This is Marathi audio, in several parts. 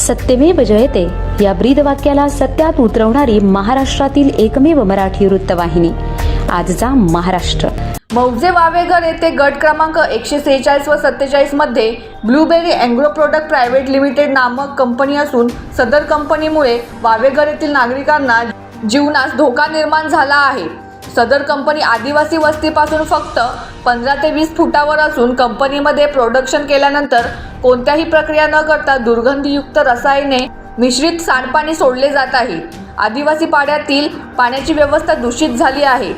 सत्यमेव जयते. या ब्रीद वाक्याला सत्यात उतरवणारी महाराष्ट्रातील एकमेव मराठी वृत्तवाहिनी. आजचा महाराष्ट्र. मौजे वावेघर येथे गट क्रमांक एकशे सेहेचाळीस व सत्तेचाळीसमध्ये blueberry agro product private limited नामक कंपनी असून सदर कंपनीमुळे वावेघर येथील नागरिकांना जीवनास धोका निर्माण झाला आहे. सदर कंपनी आदिवासी वस्तीपासून फक्त पंधरा ते वीस फुटावर असून कंपनीमध्ये प्रोडक्शन केल्यानंतर कोणत्याही प्रक्रिया न करता दुर्गंधीयुक्त रसायने मिश्रित सांडपाणी सोडले जात आहे. आदिवासी पाड्यातील पाण्याची व्यवस्था दूषित झाली आहे.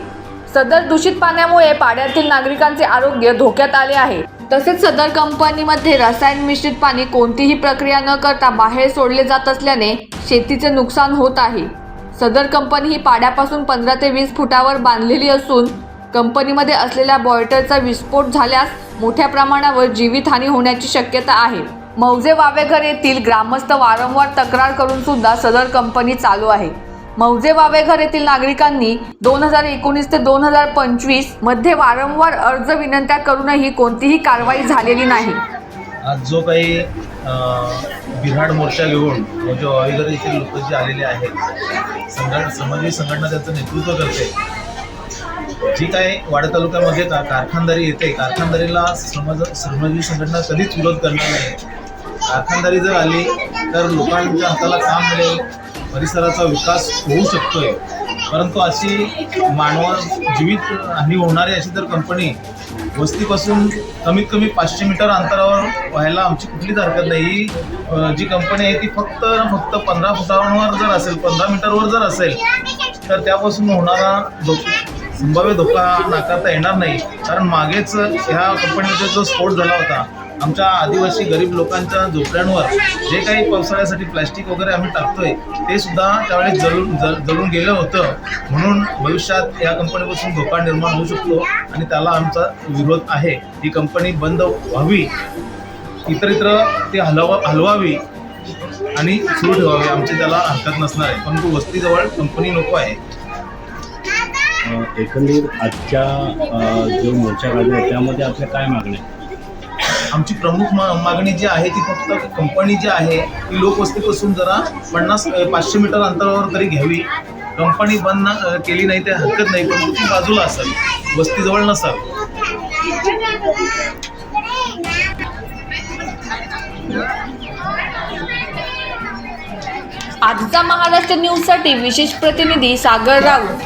सदर दूषित पाण्यामुळे पाड्यातील नागरिकांचे आरोग्य धोक्यात आले आहे. तसेच सदर कंपनीमध्ये रसायन मिश्रित पाणी कोणतीही प्रक्रिया न करता बाहेर सोडले जात असल्याने शेतीचे नुकसान होत आहे. सदर कंपनी ही पाड्यापासून पंधरा ते वीस फुटावर बांधलेली असून कंपनीमध्ये असलेल्या बॉयटरचा विस्फोट झाल्यास मोठ्या प्रमाणावर जीवितहानी होण्याची शक्यता आहे. मौजे वावेघर येथील ग्रामस्थ वारंवार तक्रार करून सुद्धा सदर कंपनी चालू आहे. मौजे वावेघर येथील नागरिकांनी दोन हजार एकोणीस ते दोन हजार पंचवीसमध्ये वारंवार अर्ज विनंत्या करूनही कोणतीही कारवाई झालेली नाही. आज जो काही अ, मोर्चा घेऊन मौजे वावेघर येथील लोक जे आलेले आहेत संघट समाजी संघटना त्यांचं नेतृत्व करते. जी काय वाडा तालुक्यामध्ये का कारखानदारी येते कारखानदारीला समाज समाजी संघटना कधीच विरोध करणार नाही. कारखानदारी जर आली तर लोकांच्या हाताला काम मिळेल परिसराचा विकास होऊ शकतोय. परंतु अशी मानवा जीवित हानी होणारी अशी जर कंपनी वस्तीपासून कमीत कमी पाचशे मीटर अंतरावर व्हायला आमची कुठलीच हरकत नाही. ही जी कंपनी आहे ती फक्त फक्त पंधरा फुटांवर जर असेल पंधरा मीटरवर जर असेल तर त्यापासून होणारा धोका संभाव्य धोका नाकारता येणार नाही. कारण मागेच ह्या कंपनीमध्ये जो स्फोट झाला होता आमच्या आदिवासी गरीब लोकांच्या झोपड्यांवर जे काही पावसाळ्यासाठी प्लॅस्टिक वगैरे आम्ही टाकतोय ते सुद्धा त्यावेळेस जळून जळ जळून गेलं होतं. म्हणून भविष्यात या कंपनीपासून धोका निर्माण होऊ शकतो आणि त्याला आमचा विरोध आहे. ही कंपनी बंद व्हावी इतरित्र ती हलवा हलवावी आणि सुरू ठेवावी. आमची त्याला हरकत नसणार आहे. परंतु वस्तीजवळ कंपनी नको आहे. एकंदरीत आजच्या जो मोर्चा काढला आहे त्यामध्ये आपल्या काय मागण्या? आमची प्रमुख मा मागणी जी आहे ती फक्त कंपनी जी आहे ती लोकवस्तीपासून जरा पन्नास पाचशे मीटर अंतरावर तरी घ्यावी. कंपनी बंद ना- केली नाही ते हरकत नाही पण ती बाजूला असेल वस्तीजवळ नसाल. आजचा महाराष्ट्र न्यूजसाठी विशेष प्रतिनिधी सागर राऊत.